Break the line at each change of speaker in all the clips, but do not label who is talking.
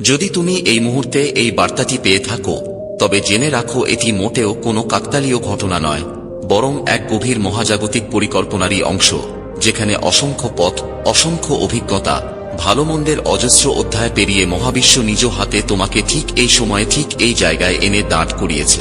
যদি তুমি এই মুহূর্তে এই বার্তাটি পেয়ে থাকো, তবে জেনে রাখো এটি মোটেও কোনো কাকতালীয় ঘটনা নয়, বরং এক গভীর মহাজাগতিক পরিকল্পনারই অংশ, যেখানে অসংখ্য পথ, অসংখ্য অভিজ্ঞতা, ভালো মন্দের অজস্র অধ্যায় পেরিয়ে মহাবিশ্ব নিজ হাতে তোমাকে ঠিক এই সময়ে ঠিক এই জায়গায় এনে দাঁড় করিয়েছে।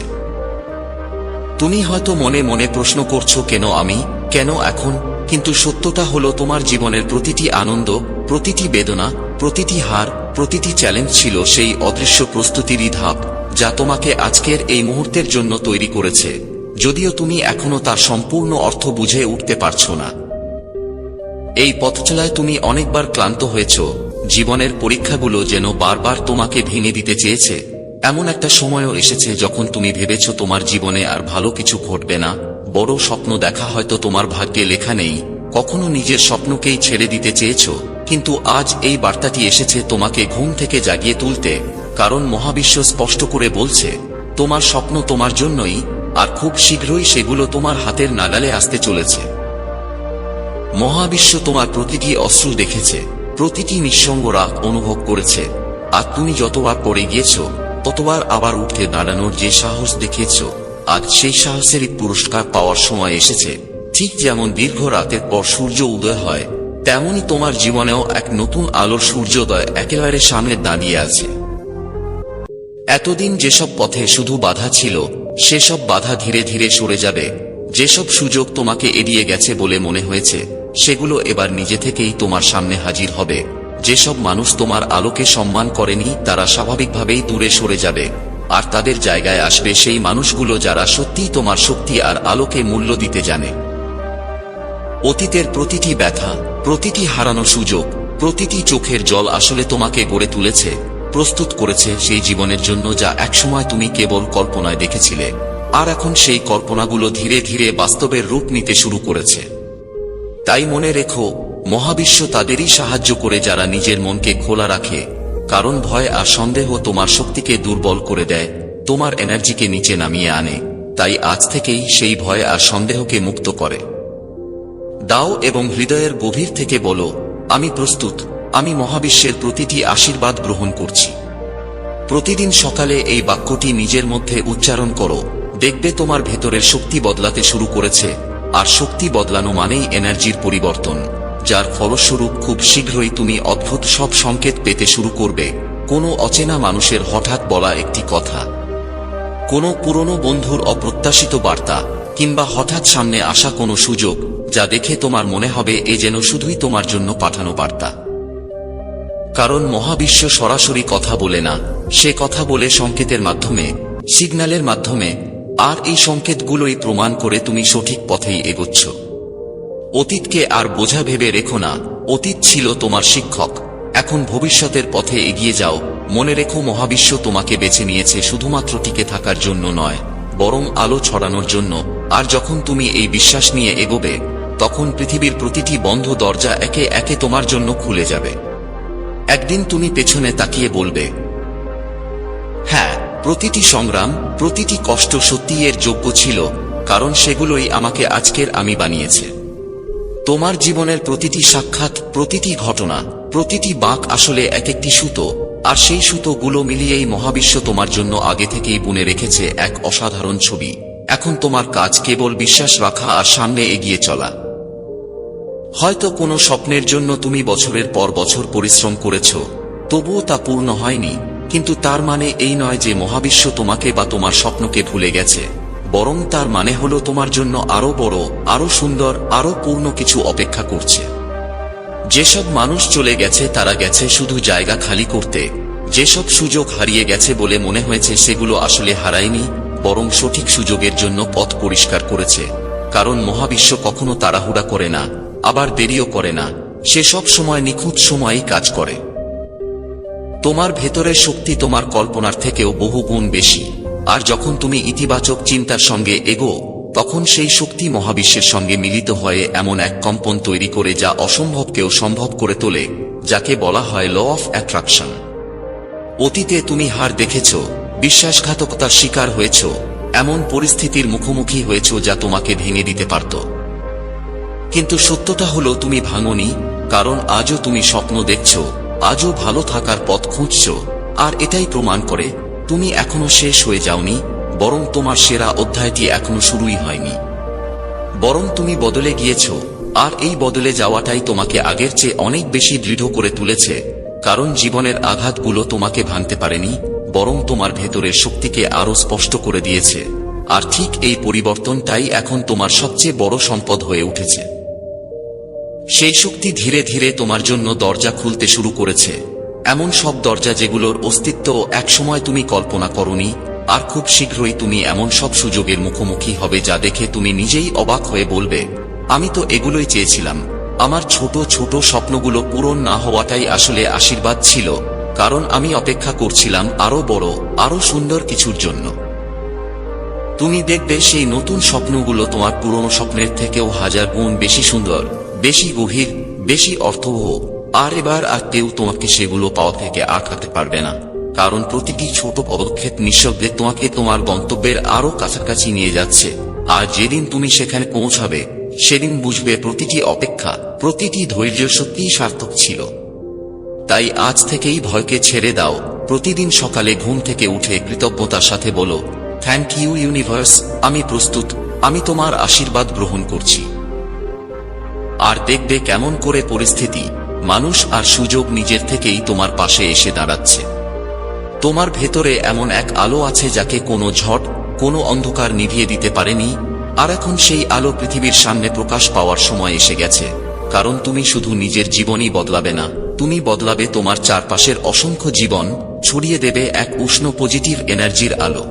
তুমি হয়তো মনে মনে প্রশ্ন করছ, কেন আমি, কেন এখন? কিন্তু সত্যটা হলো তোমার জীবনের প্রতিটি আনন্দ, প্রতিটি বেদনা, প্রতিটি হার, প্রতিটি চ্যালেঞ্জ ছিল সেই অদৃশ্য প্রস্তুতিরই ধাপ, যা তোমাকে আজকের এই মুহূর্তের জন্য তৈরি করেছে। যদিও তুমি এখনও তার সম্পূর্ণ অর্থ বুঝে উঠতে পারছ না। এই পথচলায় তুমি অনেকবার ক্লান্ত হয়েছ। জীবনের পরীক্ষাগুলো যেন বারবার তোমাকে ভেঙে দিতে চেয়েছে। এমন একটা সময়ও এসেছে যখন তুমি ভেবেছ তোমার জীবনে আর ভালো কিছু ঘটবে না। বড় স্বপ্ন দেখা হয়তো তোমার ভাগ্যে লেখা নেই। কখনো নিজের স্বপ্নকেই ছেড়ে দিতে চেয়েছ। কিন্তু আজ এই বার্তাটি এসেছে তোমাকে ঘুম থেকে জাগিয়ে তুলতে। কারণ মহাবিশ্ব স্পষ্ট করে বলছে, তোমার স্বপ্ন তোমার জন্যই, আর খুব শীঘ্রই সেগুলো তোমার হাতের নাগালে আসতে চলেছে। মহাবিশ্ব তোমার প্রতিটি অশ্রু দেখেছে, প্রতিটি নিঃসঙ্গ রাগ অনুভব করেছে। আর তুমি যতবার পড়ে গিয়েছ, ততবার আবার উঠে দাঁড়ানোর যে সাহস দেখিয়েছ আজ সেই সাহসেরই পুরস্কার পাওয়ার সময় এসেছে। ঠিক যেমন দীর্ঘ রাতের পর সূর্য উদয় হয় তেমনি তোমার জীবনেও এক নতুন আলোর সূর্যোদয় একেবারে সামনে দাঁড়িয়ে আছে। এতদিন যেসব পথে শুধু বাধা ছিল, সেসব বাধা ধীরে ধীরে সরে যাবে। যেসব সুযোগ তোমাকে এড়িয়ে গেছে বলে মনে হয়েছে, সেগুলো এবার নিজে থেকেই তোমার সামনে হাজির হবে। যেসব মানুষ তোমার আলোকে সম্মান করেনি, তারা স্বাভাবিকভাবেই দূরে সরে যাবে। আর তাদের জায়গায় আসবে সেই মানুষগুলো যারা সত্যিই তোমার শক্তি আর আলোকে মূল্য দিতে জানে। অতীতের প্রতিটি ব্যথা, প্রতিটি হারানো সুযোগ, প্রতিটি চোখের জল আসলে তোমাকে গড়ে তুলেছে, প্রস্তুত করেছে সেই জীবনের জন্য যা একসময় তুমি কেবল কল্পনায় দেখেছিলে। আর এখন সেই কল্পনাগুলো ধীরে ধীরে বাস্তবের রূপ নিতে শুরু করেছে। তাই মনে রেখো, মহাবিশ্ব তাদেরই সাহায্য করে যারা নিজের মনকে খোলা রাখে কারণ ভয় আর সন্দেহ তোমার শক্তিকে দুর্বল করে দেয়, তোমার এনার্জিকে নিচে নামিয়ে আনে, তাই আজ থেকেই সেই ভয় আর সন্দেহকে মুক্ত করে। দাও এবং হৃদয়ের গভীর থেকে বলো, আমি প্রস্তুত, আমি মহাবিশ্বের প্রতিটি আশীর্বাদ গ্রহণ করছি। প্রতিদিন সকালে এই বাক্যটি নিজের মধ্যে উচ্চারণ করো, দেখবে তোমার ভেতরের শক্তি বদলাতে শুরু করেছে, আর শক্তি বদলানো মানেই এনার্জির পরিবর্তন। যার ফলস্বরূপ খুব শীঘ্রই তুমি অদ্ভুত সব সংকেত পেতে শুরু করবে। কোনো অচেনা মানুষের হঠাৎ বলা একটি কথা। কোনো পুরনো বন্ধুর অপ্রত্যাশিত বার্তা, কিংবা হঠাৎ সামনে আসা কোনো সুযোগ, যা দেখে তোমার মনে হবে এ যেন শুধুই তোমার জন্য পাঠানো বার্তা। কারণ মহাবিশ্ব সরাসরি কথা বলে না, সে কথা বলে সংকেতের মাধ্যমে, সিগন্যালের মাধ্যমে, আর এই সংকেতগুলোই প্রমাণ করে তুমি সঠিক পথেই এগোচ্ছ। অতীতকে আর বোঝা ভেবে রেখো না, অতীত ছিল তোমার শিক্ষক। এখন ভবিষ্যতের পথে এগিয়ে যাও, মনে রেখো মহাবিশ্ব তোমাকে বেছে নিয়েছে শুধুমাত্র টিকে থাকার জন্য নয়, বরং আলো ছড়ানোর জন্য। আর যখন তুমি এই বিশ্বাস নিয়ে এগোবে, তখন পৃথিবীর প্রতিটি বন্ধ দরজা একে একে তোমার জন্য খুলে যাবে। একদিন তুমি পেছনে তাকিয়ে বলবে হ্যাঁ প্রতিটি সংগ্রাম, প্রতিটি কষ্ট সত্যিই এর যোগ্য ছিল, কারণ সেগুলোই আমাকে আজকের আমি বানিয়েছে। তোমার জীবনের প্রতিটি সাক্ষাৎ, প্রতিটি ঘটনা, প্রতিটি বাক আসলে এক একটি সুতো, আর সেই সুতোগুলো মিলিয়েই মহাবিশ্ব তোমার জন্য আগে থেকেই বুনে রেখেছে এক অসাধারণ ছবি। এখন তোমার কাজ কেবল বিশ্বাস রাখা আর সামনে এগিয়ে চলা। হয়তো কোনো স্বপ্নের জন্য তুমি বছরের পর বছর পরিশ্রম করেছ, তবুও তা পূর্ণ হয়নি, কিন্তু তার মানে এই নয় যে মহাবিশ্ব তোমাকে বা তোমার স্বপ্নকে ভুলে গেছে। বরং তার মানে হলো তোমার জন্য আরও বড়, আরও সুন্দর, আরও পূর্ণ কিছু অপেক্ষা করছে। যেসব মানুষ চলে গেছে তারা গেছে শুধু জায়গা খালি করতে। যেসব সুযোগ হারিয়ে গেছে বলে মনে হয়েছে সেগুলো আসলে হারায়নি, বরং সঠিক সুযোগের জন্য পথ পরিষ্কার করেছে। কারণ মহাবিশ্ব কখনো তাড়াহুড়া করে না, আবার দেরিও করে না, সে সব সময় নিখুঁত সময়েই কাজ করে। তোমার ভেতরের শক্তি তোমার কল্পনার থেকেও বহু গুণ বেশি। আর যখন তুমি ইতিবাচক চিন্তার সঙ্গে এগো, তখন সেই শক্তি মহাবিশ্বের সঙ্গে মিলিত হয়ে এমন এক কম্পন তৈরি করে যা অসম্ভবকেও সম্ভব করে তোলে, যাকে বলা হয় ল অফ অ্যাট্রাকশন অতীতে তুমি হার দেখেছ, বিশ্বাসঘাতকতার শিকার হয়েছ, এমন পরিস্থিতির মুখোমুখি হয়েছ যা তোমাকে ভেঙে দিতে পারত। কিন্তু সত্যটা হলো তুমি ভাঙনি, কারণ আজও তুমি স্বপ্ন দেখছ, আজও ভালো থাকার পথ খুঁজছ, আর এটাই প্রমাণ করে তুমি এখনও শেষ হয়ে যাওনি, বরং তোমার সেরা অধ্যায়টি এখনও শুরুই হয়নি। বরং তুমি বদলে গিয়েছ, আর এই বদলে যাওয়াটাই তোমাকে আগের চেয়ে অনেক বেশি দৃঢ় করে তুলেছে, কারণ জীবনের আঘাতগুলো তোমাকে ভাঙতে পারেনি, বরং তোমার ভেতরের শক্তিকে আরও স্পষ্ট করে দিয়েছে। আর ঠিক এই পরিবর্তনটাই এখন তোমার সবচেয়ে বড় সম্পদ হয়ে উঠেছে। সেই শক্তি ধীরে ধীরে তোমার জন্য দরজা খুলতে শুরু করেছে। এমন সব দরজা যেগুলোর অস্তিত্ব একসময় তুমি কল্পনা করনি, আর খুব শীঘ্রই তুমি এমন সব সুযোগের মুখোমুখি হবে যা দেখে তুমি নিজেই অবাক হয়ে বলবে, আমি তো এগুলোই চেয়েছিলাম। আমার ছোট ছোট স্বপ্নগুলো পূরণ না হওয়াটাই আসলে আশীর্বাদ ছিল, কারণ আমি অপেক্ষা করছিলাম আরও বড় আরও সুন্দর কিছুর জন্য। তুমি দেখবে সেই নতুন স্বপ্নগুলো তোমার পুরনো স্বপ্নের থেকেও হাজার গুণ বেশি সুন্দর, বেশি গভীর, বেশি অর্থবহ। আর এবার আর কেউ তোমাকে সেগুলো পাওয়া থেকে আটকাতে পারবে না। কারণ প্রতিটি ছোট পদক্ষেপ নিঃশব্দে তোমাকে তোমার গন্তব্যের আরও কাছাকাছি নিয়ে যাচ্ছে। আর যেদিন তুমি সেখানে পৌঁছাবে, সেদিন বুঝবে প্রতিটি অপেক্ষা, প্রতিটি ধৈর্য সত্যিই সার্থক ছিল। তাই আজ থেকেই ভয়কে ছেড়ে দাও। প্রতিদিন সকালে ঘুম থেকে উঠে কৃতজ্ঞতার সাথে বলো থ্যাংক ইউ ইউনিভার্স আমি প্রস্তুত, আমি তোমার আশীর্বাদ গ্রহণ করছি। আর দেখবে কেমন করে পরিস্থিতি মানুষ আর সুযোগ নিজের থেকেই তোমার পাশে এসে দাঁড়াচ্ছে। তোমার ভেতরে এমন এক আলো আছে যাকে কোনো ঝট কোনো অন্ধকার নিভিয়ে দিতে পারেনি, আর এখন সেই আলো পৃথিবীর সামনে প্রকাশ পাওয়ার সময় এসে গেছে, কারণ তুমি শুধু নিজের জীবনই বদলাবে না, তুমি বদলাবে তোমার চারপাশের অসংখ্য জীবন, ছড়িয়ে দেবে এক উষ্ণ পজিটিভ এনার্জির আলো।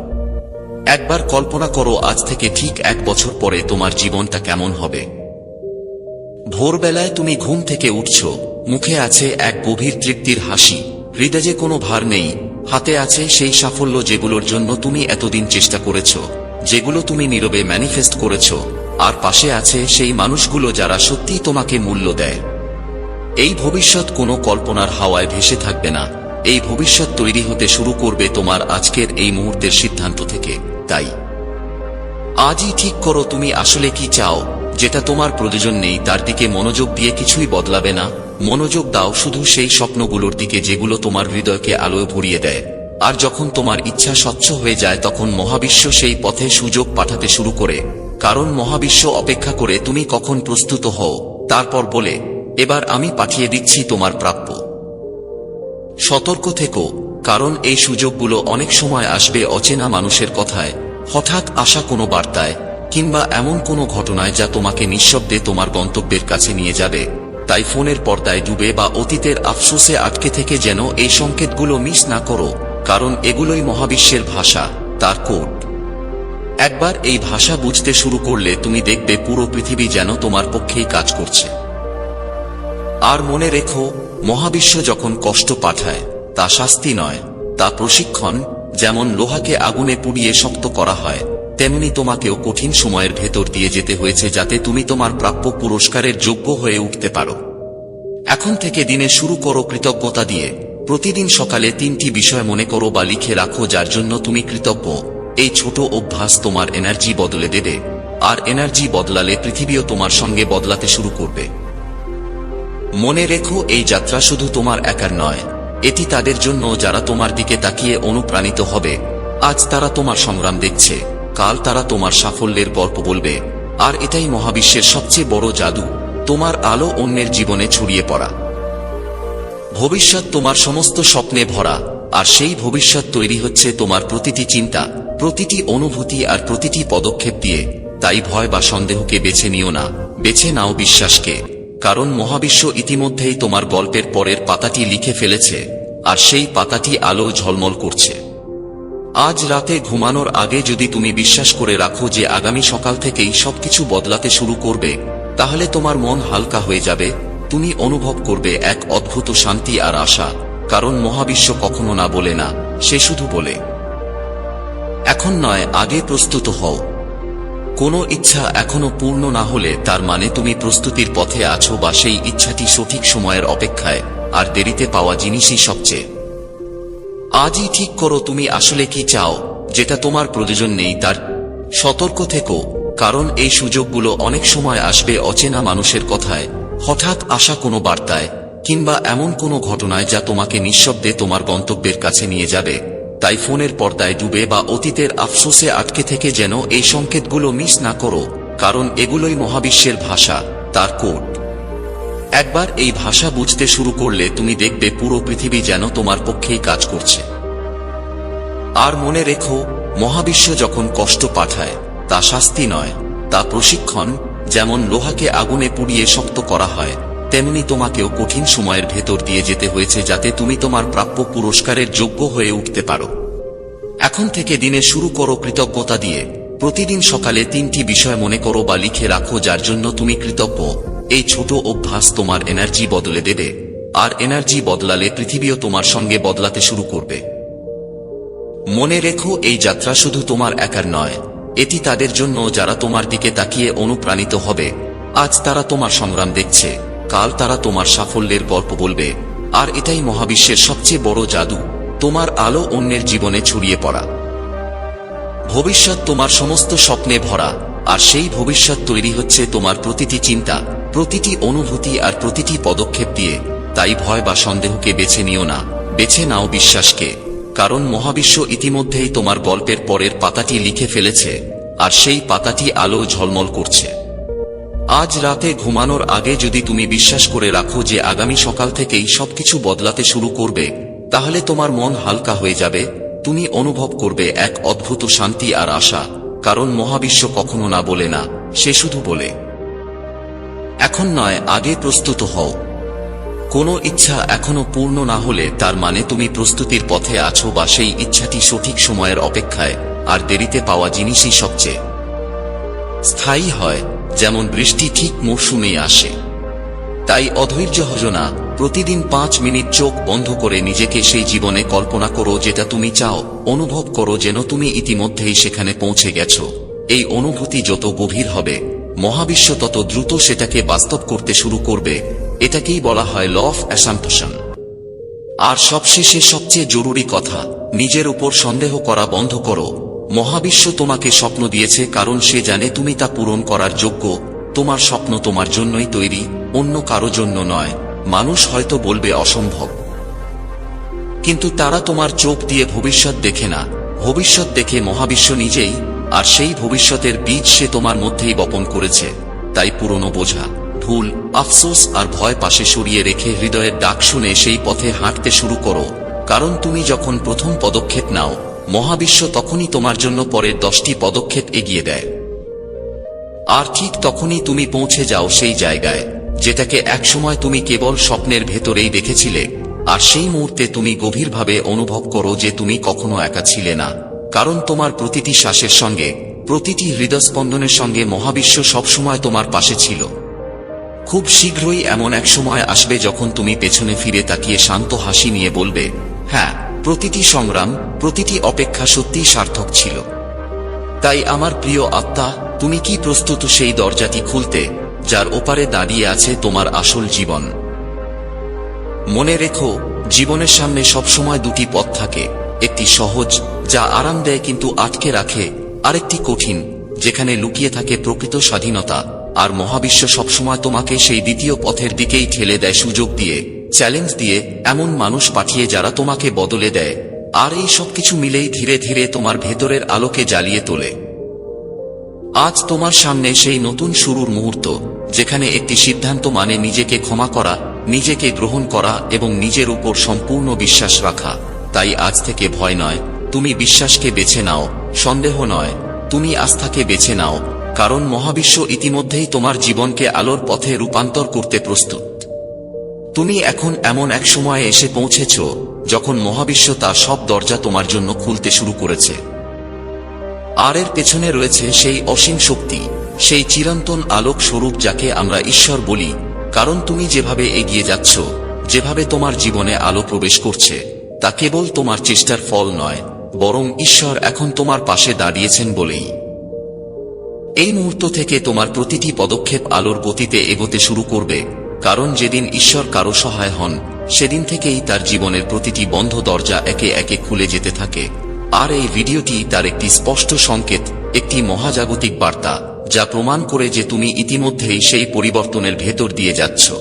একবার কল্পনা করো আজ থেকে ঠিক এক বছর পরে তোমার জীবনটা কেমন হবে। ভোরবেলায় তুমি ঘুম থেকে উঠছ মুখে আছে এক গভীর তৃপ্তির হাসি। হৃদয়ে কোনো ভার নেই। হাতে আছে সেই সাফল্য যেগুলোর জন্য তুমি এতদিন চেষ্টা করেছ, যেগুলো তুমি নীরবে ম্যানিফেস্ট করেছ। আর পাশে আছে সেই মানুষগুলো যারা সত্যিই তোমাকে মূল্য দেয়। এই ভবিষ্যৎ কোনো কল্পনার হাওয়ায় ভেসে থাকবে না। এই ভবিষ্যৎ তৈরি হতে শুরু করবে তোমার আজকের এই মুহূর্তের সিদ্ধান্ত থেকে। তাই আজই ঠিক করো তুমি আসলে কি চাও। যেটা তোমার প্রয়োজন নেই, তার দিকে মনোযোগ দিয়ে কিছুই বদলাবে না। মনোযোগ দাও শুধু সেই স্বপ্নগুলোর দিকে যেগুলো তোমার হৃদয়কে আলোয় ভরিয়ে দেয়। আর যখন তোমার ইচ্ছা স্বচ্ছ হয়ে যায়, তখন মহাবিশ্ব সেই পথে সুযোগ পাঠাতে শুরু করে। কারণ মহাবিশ্ব অপেক্ষা করে তুমি কখন প্রস্তুত হও, তারপর বলে, এবার আমি পাঠিয়ে দিচ্ছি তোমার প্রাপ্য। সতর্ক থেকো, কারণ এই সুযোগগুলো অনেক সময় আসবে অচেনা মানুষের কথায়। হঠাৎ আসা কোনো বার্তায়, কিংবা এমন কোনো ঘটনায় যা তোমাকে নিঃশব্দে তোমার গন্তব্যের কাছে নিয়ে যাবে, তাই ফোনের পর্দায় ডুবে বা অতীতের আফসোসে আটকে থেকে যেন এই সংকেতগুলো মিস না করো, কারণ এগুলোই মহাবিশ্বের ভাষা, তার কোড। একবার এই ভাষা বুঝতে শুরু করলে তুমি দেখবে পুরো পৃথিবী যেন তোমার পক্ষেই কাজ করছে। আর মনে রেখো, মহাবিশ্ব যখন কষ্ট পাঠায়, তা শাস্তি নয়, তা প্রশিক্ষণ যেমন লোহাকে আগুনে পুড়িয়ে শক্ত করা হয়, তেমনি তোমাকেও কঠিন সময়ের ভেতর দিয়ে যেতে হয়েছে যাতে তুমি তোমার প্রাপ্য পুরস্কারের যোগ্য হয়ে উঠতে পারো। এখন থেকে দিনে শুরু করো কৃতজ্ঞতা দিয়ে। প্রতিদিন সকালে তিনটি বিষয় মনে করো বা লিখে রাখো যার জন্য তুমি কৃতজ্ঞ। এই ছোট অভ্যাস তোমার এনার্জি বদলে দেবে, আর এনার্জি বদলালে পৃথিবীও তোমার সঙ্গে বদলাতে শুরু করবে। মনে রেখো, এই যাত্রা শুধু তোমার একার নয় এটি তাদের জন্য যারা তোমার দিকে তাকিয়ে অনুপ্রাণিত হবে। আজ তারা তোমার সংগ্রাম দেখছে। কাল তারা তোমার সাফল্যের গল্প বলবে। আর এটাই মহাবিশ্বের সবচেয়ে বড় জাদু, তোমার আলো অন্যের জীবনে ছড়িয়ে পড়া। ভবিষ্যৎ তোমার সমস্ত স্বপ্নে ভরা, আর সেই ভবিষ্যৎ তৈরি হচ্ছে তোমার প্রতিটি চিন্তা, প্রতিটি অনুভূতি আর প্রতিটি পদক্ষেপ দিয়ে। তাই ভয় বা সন্দেহকে বেছে নিও না, বেছে নাও বিশ্বাসকে। কারণ মহাবিশ্ব ইতিমধ্যেই তোমার গল্পের পরের পাতাটি লিখে ফেলেছে, আর সেই পাতাটি আলো ঝলমল করছে। আজ রাতে ঘুমানোর আগে যদি তুমি বিশ্বাস করে রাখো যে আগামী সকাল থেকেই সবকিছু বদলাতে শুরু করবে, তাহলে তোমার মন হালকা হয়ে যাবে, তুমি অনুভব করবে এক অদ্ভুত শান্তি আর আশা, কারণ মহাবিশ্ব কখনো না বলে না, সে শুধু বলে। এখন নয়, আগে প্রস্তুত হও। কোনো ইচ্ছা এখনও পূর্ণ না হলে তার মানে তুমি প্রস্তুতির পথে আছো বা সেই ইচ্ছাটি সঠিক সময়ের অপেক্ষায়, আর দেরিতে পাওয়া জিনিসই সবচেয়ে। আজই ঠিক করো তুমি আসলে কি চাও, যেটা তোমার প্রয়োজন নেই তার সতর্ক থেকো, কারণ এই সুযোগগুলো অনেক সময় আসবে অচেনা মানুষের কথায়, হঠাৎ আসা কোনো বার্তায়, কিংবা এমন কোনো ঘটনায় যা তোমাকে নিঃশব্দে তোমার গন্তব্যের কাছে নিয়ে যাবে। তাই ফোনের পর্দায় ডুবে বা অতীতের আফসোসে আটকে থেকে যেন এই সংকেতগুলো মিস না করো, কারণ এগুলোই মহাবিশ্বের ভাষা, তার কোড। একবার এই ভাষা বুঝতে শুরু করলে তুমি দেখবে পুরো পৃথিবী যেন তোমার পক্ষেই কাজ করছে। আর মনে রেখো, মহাবিশ্ব যখন কষ্ট পাঠায়, তা শাস্তি নয়, তা প্রশিক্ষণ, যেমন লোহাকে আগুনে পুড়িয়ে শক্ত করা হয় তেমনি তোমাকেও কঠিন সময়ের ভেতর দিয়ে যেতে হয়েছে যাতে তুমি তোমার প্রাপ্য পুরস্কারের যোগ্য হয়ে উঠতে পারো। এখন থেকে দিনে শুরু করো কৃতজ্ঞতা দিয়ে। প্রতিদিন সকালে তিনটি বিষয় মনে করো বা লিখে রাখো যার জন্য তুমি কৃতজ্ঞ। এই ছোট অভ্যাস তোমার এনার্জি বদলে দেবে। আর এনার্জি বদলালে পৃথিবীও তোমার সঙ্গে বদলাতে শুরু করবে। মনে রেখো, এই যাত্রা শুধু তোমার একার নয়। এটি তাদের জন্য যারা তোমার দিকে তাকিয়ে অনুপ্রাণিত হবে। আজ তারা তোমার সংগ্রাম দেখছে। কাল তারা তোমার সাফল্যের গল্প বলবে, আর এটাই মহাবিশ্বের সবচেয়ে বড় জাদু, তোমার আলো অন্যের জীবনে ছড়িয়ে পড়া। ভবিষ্যৎ তোমার সমস্ত স্বপ্নে ভরা, আর সেই ভবিষ্যৎ তৈরি হচ্ছে তোমার প্রতিটি চিন্তা, প্রতিটি অনুভূতি আর প্রতিটি পদক্ষেপ দিয়ে। তাই ভয় বা সন্দেহকে বেছে নিও না, বেছে নাও বিশ্বাসকে, কারণ মহাবিশ্ব ইতিমধ্যেই তোমার গল্পের পরের পাতাটি লিখে ফেলেছে, আর সেই পাতাটি আলো ঝলমল করছে। আজ রাতে ঘুমানোর আগে যদি তুমি বিশ্বাস করে রাখো যে আগামী সকাল থেকেই সবকিছু বদলাতে শুরু করবে, তাহলে তোমার মন হালকা হয়ে যাবে, তুমি অনুভব করবে এক অদ্ভুত শান্তি আর আশা, কারণ মহাবিশ্ব কখনো না বলে না, সে শুধু বলে, এখন নয়, আগে প্রস্তুত হও। কোনো ইচ্ছা এখনও পূর্ণ না হলে তার মানে তুমি প্রস্তুতির পথে আছো বা সেই ইচ্ছাটি সঠিক সময়ের অপেক্ষায়, আর দেরিতে পাওয়া জিনিসই সবচেয়ে স্থায়ী হয়। যেমন বৃষ্টি ঠিক মৌসুমে আসে। তাই অধৈর্য হজ না, প্রতিদিন পাঁচ মিনিট চোখ বন্ধ করে নিজেকে সেই জীবনে কল্পনা করো যেটা তুমি চাও, অনুভব করো যেন তুমি ইতিমধ্যেই সেখানে পৌঁছে গেছো। এই অনুভূতি যত গভীর হবে, মহাবিশ্ব তত দ্রুত সেটাকে বাস্তব করতে শুরু করবে, এটাকেই বলা হয় ল অফ অ্যাসাম্পশন আর সবশেষে সবচেয়ে জরুরি কথা, নিজের উপর সন্দেহ করা বন্ধ করো মহাবিশ্ব তোমাকে স্বপ্ন দিয়েছে কারণ সে জানে তুমি তা পূরণ করার যোগ্য। তোমার স্বপ্ন তোমার জন্যই তৈরি, অন্য কারও জন্য নয়। মানুষ হয়তো বলবে অসম্ভব। কিন্তু তারা তোমার চোখ দিয়ে ভবিষ্যৎ দেখে না। ভবিষ্যৎ দেখে মহাবিশ্ব নিজেই, আর সেই ভবিষ্যতের বীজ সে তোমার মধ্যেই বপন করেছে। তাই পুরনো বোঝা, ভুল, আফসোস আর ভয় পাশে সরিয়ে রেখে হৃদয়ের ডাক শুনে সেই পথে হাঁটতে শুরু করো। কারণ তুমি যখন প্রথম পদক্ষেপ নাও মহাবিশ্ব তখনই তোমার জন্য পরের দশটি পদক্ষেপ এগিয়ে দেয়। আর ঠিক তখনই তুমি পৌঁছে যাও সেই জায়গায়, যেটাকে একসময় তুমি কেবল স্বপ্নের ভেতরেই দেখেছিলে, আর সেই মুহূর্তে তুমি গভীরভাবে অনুভব করো যে তুমি কখনো একা ছিলে না। কারণ তোমার প্রতিটি শ্বাসের সঙ্গে, প্রতিটি হৃদস্পন্দনের সঙ্গে মহাবিশ্ব সবসময় তোমার পাশে ছিল। খুব শীঘ্রই এমন এক সময় আসবে যখন তুমি পেছনে ফিরে তাকিয়ে শান্ত হাসি নিয়ে বলবে হ্যাঁ প্রতিটি সংগ্রাম, প্রতিটি অপেক্ষা সত্যিই সার্থক ছিল। তাই আমার প্রিয় আত্মা, তুমি কি প্রস্তুত সেই দরজাটি খুলতে, যার ওপারে দাঁড়িয়ে আছে তোমার আসল জীবন? মনে রেখো, জীবনের সামনে সবসময় দুটি পথ থাকে। একটি সহজ, যা আরাম দেয় কিন্তু আটকে রাখে, আরেকটি কঠিন, যেখানে লুকিয়ে থাকে প্রকৃত স্বাধীনতা। আর মহাবিশ্ব সবসময় তোমাকে সেই দ্বিতীয় পথের দিকেই ঠেলে দেয় সুযোগ দিয়ে। চ্যালেঞ্জ দিয়ে এমন মানুষ পাঠিয়ে যারা তোমাকে বদলে দেয়। আর এই সবকিছু মিলেই ধীরে ধীরে তোমার ভেতরের আলোকে জ্বালিয়ে তোলে। আজ তোমার সামনে সেই নতুন শুরুর মুহূর্ত, যেখানে একটি সিদ্ধান্ত মানে নিজেকে ক্ষমা করা, নিজেকে গ্রহণ করা এবং নিজের উপর সম্পূর্ণ বিশ্বাস রাখা। তাই আজ থেকে ভয় নয়, তুমি বিশ্বাসকে বেছে নাও, সন্দেহ নয়, তুমি আস্থাকে বেছে নাও, কারণ মহাবিশ্ব ইতিমধ্যেই তোমার জীবনকে আলোর পথে রূপান্তর করতে প্রস্তুত। তুমি এখন এমন এক সময়ে এসে পৌঁছেছ, যখন মহাবিশ্ব তার সব দরজা তোমার জন্য খুলতে শুরু করেছে। আর এর পেছনে রয়েছে সেই অসীম শক্তি, সেই চিরন্তন আলোক স্বরূপ যাকে আমরা ঈশ্বর বলি, কারণ তুমি যেভাবে এগিয়ে যাচ্ছ, যেভাবে তোমার জীবনে আলো প্রবেশ করছে, তা কেবল তোমার চেষ্টার ফল নয়, বরং ঈশ্বর এখন তোমার পাশে দাঁড়িয়েছেন বলেই। এই মুহূর্ত থেকে তোমার প্রতিটি পদক্ষেপ আলোর গতিতে এগোতে শুরু করবে। কারণ যেদিন ঈশ্বর কারও সহায় হন, সেদিন থেকেই তার জীবনের প্রতিটি বন্ধ দরজা একে একে খুলে যেতে থাকে। আর এই ভিডিওটি তার একটি স্পষ্ট সংকেত, একটি মহাজাগতিক বার্তা, যা প্রমাণ করে যে তুমি ইতিমধ্যেই সেই পরিবর্তনের ভেতর দিয়ে যাচ্ছ।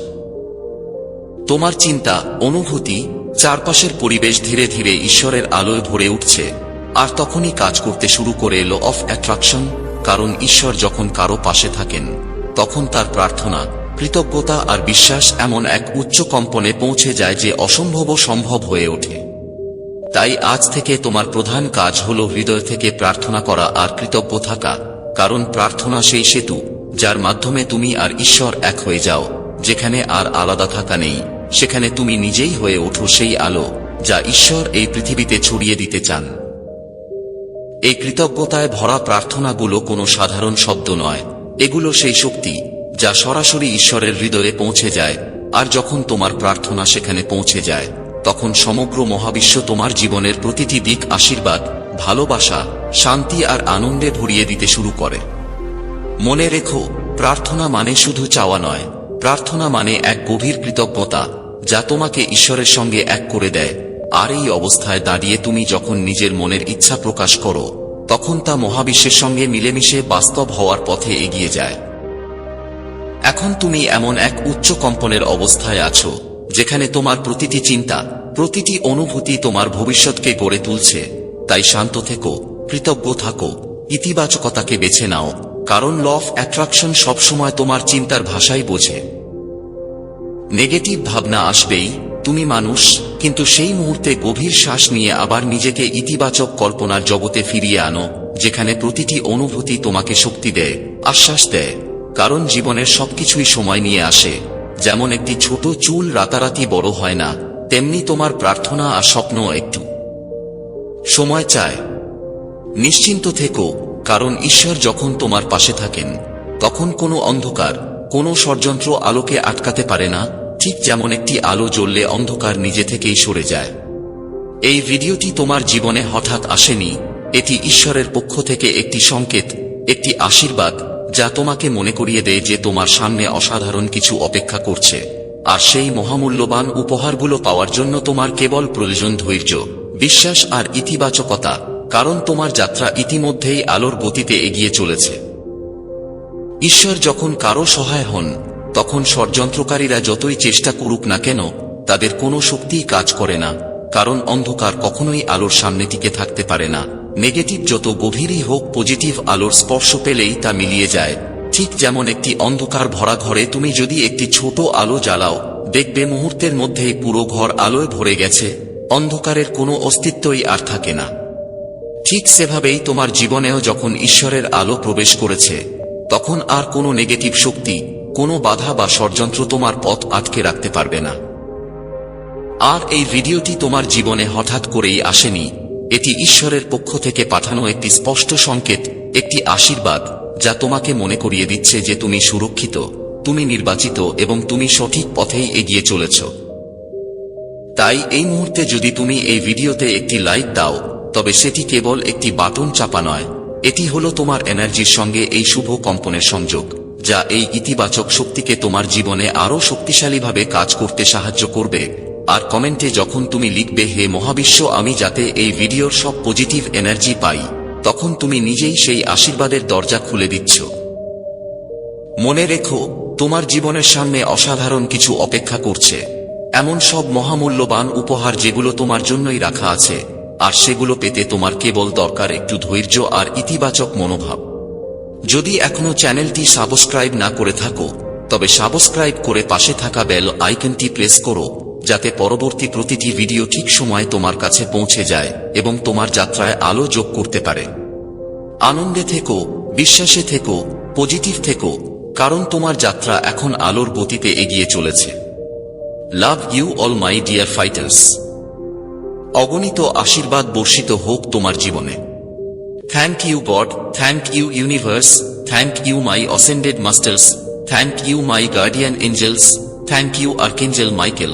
তোমার চিন্তা, অনুভূতি, চারপাশের পরিবেশ ধীরে ধীরে ঈশ্বরের আলোয় ভরে উঠছে। আর তখনই কাজ করতে শুরু করে ল অফ অ্যাট্রাকশন কারণ ঈশ্বর যখন কারও পাশে থাকেন, তখন তার প্রার্থনা কৃতজ্ঞতা আর বিশ্বাস এমন এক উচ্চ কম্পনে পৌঁছে যায় যে অসম্ভবও সম্ভব হয়ে ওঠে। তাই আজ থেকে তোমার প্রধান কাজ হল হৃদয় থেকে প্রার্থনা করা আর কৃতজ্ঞ থাকা, কারণ প্রার্থনা সেই সেতু, যার মাধ্যমে তুমি আর ঈশ্বর এক হয়ে যাও, যেখানে আর আলাদা থাকা নেই, সেখানে তুমি নিজেই হয়ে ওঠো সেই আলো, যা ঈশ্বর এই পৃথিবীতে ছড়িয়ে দিতে চান। এই কৃতজ্ঞতায় ভরা প্রার্থনাগুলো কোনো সাধারণ শব্দ নয়, এগুলো সেই শক্তি যা সরাসরি ঈশ্বরের হৃদয়ে পৌঁছে যায়, আর যখন তোমার প্রার্থনা সেখানে পৌঁছে যায়, তখন সমগ্র মহাবিশ্ব তোমার জীবনের প্রতিটি দিক আশীর্বাদ, ভালোবাসা, শান্তি আর আনন্দে ভরিয়ে দিতে শুরু করে। মনে রেখো, প্রার্থনা মানে শুধু চাওয়া নয়, প্রার্থনা মানে এক গভীর কৃতজ্ঞতা, যা তোমাকে ঈশ্বরের সঙ্গে এক করে দেয়, আর এই অবস্থায় দাঁড়িয়ে তুমি যখন নিজের মনের ইচ্ছা প্রকাশ করো, তখন তা মহাবিশ্বের সঙ্গে মিলেমিশে বাস্তব হওয়ার পথে এগিয়ে যায়। এখন তুমি এমন এক উচ্চ কম্পনের অবস্থায় আছো, যেখানে তোমার প্রতিটি চিন্তা, প্রতিটি অনুভূতি তোমার ভবিষ্যৎকে গড়ে তুলছে। তাই শান্ত থেকো, কৃতজ্ঞ থাকো, ইতিবাচকতাকে বেছে নাও, কারণ ল অফ অ্যাট্রাকশন সবসময় তোমার চিন্তার ভাষাই বোঝে। নেগেটিভ ভাবনা আসবেই, তুমি মানুষ, কিন্তু সেই মুহূর্তে গভীর শ্বাস নিয়ে আবার নিজেকে ইতিবাচক কল্পনার জগতে ফিরিয়ে আনো, যেখানে প্রতিটি অনুভূতি তোমাকে শক্তি দেয়, আশ্বাস দেয়। কারণ জীবনের সবকিছুই সময় নিয়ে আসে। যেমন একটি ছোট চুল রাতারাতি বড় হয় না, তেমনি তোমার প্রার্থনা আর স্বপ্ন একটু। সময় চায়। নিশ্চিন্ত থেকো, কারণ ঈশ্বর যখন তোমার পাশে থাকেন, তখন কোনো অন্ধকার, কোনো ষড়যন্ত্র আলোকে আটকাতে পারে না, ঠিক যেমন একটি আলো জ্বললে অন্ধকার নিজে থেকেই সরে যায়। এই ভিডিওটি তোমার জীবনে হঠাৎ আসেনি, এটি ঈশ্বরের পক্ষ থেকে একটি সংকেত, একটি আশীর্বাদ যা তোমাকে মনে করিয়ে দেয় যে তোমার সামনে অসাধারণ কিছু অপেক্ষা করছে। আর সেই মহামূল্যবান উপহারগুলো পাওয়ার জন্য তোমার কেবল প্রয়োজন ধৈর্য, বিশ্বাস আর ইতিবাচকতা, কারণ তোমার যাত্রা ইতিমধ্যেই আলোর গতিতে এগিয়ে চলেছে। ঈশ্বর যখন কারও সহায় হন, তখন ষড়যন্ত্রকারীরা যতই চেষ্টা করুক না কেন, তাদের কোনো শক্তিই কাজ করে না, কারণ অন্ধকার কখনোই আলোর সামনে টিকে থাকতে পারে না। নেগেটিভ যত গভীরই হোক পজিটিভ আলোর স্পর্শ পেলেই তা মিলিয়ে যায়। ঠিক যেমন একটি অন্ধকার ভরা ঘরে তুমি যদি একটি ছোট আলো জ্বালাও, দেখবে মুহূর্তের মধ্যেই পুরো ঘর আলোয় ভরে গেছে। অন্ধকারের কোনো অস্তিত্বই আর থাকে না। ঠিক সেভাবেই তোমার জীবনেও যখন ঈশ্বরের আলো প্রবেশ করেছে, তখন আর কোনো নেগেটিভ শক্তি, কোনো বাধা বা ষড়যন্ত্র তোমার পথ আটকে রাখতে পারবে না। আর এই ভিডিওটি তোমার জীবনে হঠাৎ করেই আসেনি এটি ঈশ্বরের পক্ষ থেকে পাঠানো একটি স্পষ্ট সংকেত, একটি আশীর্বাদ, যা তোমাকে মনে করিয়ে দিচ্ছে যে তুমি সুরক্ষিত, তুমি নির্বাচিত এবং তুমি সঠিক পথেই এগিয়ে চলেছ। তাই এই মুহূর্তে যদি তুমি এই ভিডিওতে একটি লাইক দাও, তবে সেটি কেবল একটি বাটন চাপা নয়। এটি হলো তোমার এনার্জির সঙ্গে এই শুভ কম্পনের সংযোগ, যা এই ইতিবাচক শক্তিকে তোমার জীবনে আরও শক্তিশালীভাবে কাজ করতে সাহায্য করবে। আর কমেন্টে যখন তুমি লিখবে, হে মহাবিশ্ব, আমি যাতে এই ভিডিওর সব পজিটিভ এনার্জি পাই, তখন তুমি নিজেই সেই আশীর্বাদের দরজা খুলে দিচ্ছ। মনে রেখো, তোমার জীবনের সামনে অসাধারণ কিছু অপেক্ষা করছে। এমন সব মহামূল্যবান উপহার যেগুলো তোমার জন্যই রাখা আছে, আর সেগুলো পেতে তোমার কেবল দরকার একটু ধৈর্য আর ইতিবাচক মনোভাব। যদি এখনও চ্যানেলটি সাবস্ক্রাইব না করে থাকো, তবে সাবস্ক্রাইব করে পাশে থাকা বেল আইকনটি প্রেস করো। যাতে পরবর্তী প্রতিটি ভিডিও ঠিক সময় তোমার কাছে পৌঁছে যায় এবং তোমার যাত্রায় আলো যোগ করতে পারে। আনন্দে থেকো, বিশ্বাসে থেকো পজিটিভ থেকো, কারণ তোমার যাত্রা এখন আলোর গতিতে এগিয়ে চলেছে। Love you all my dear fighters. অগণিত আশীর্বাদ বর্ষিত হোক তোমার জীবনে। Thank you God, thank you universe, thank you my ascended masters, thank you my guardian angels, thank you archangel Michael.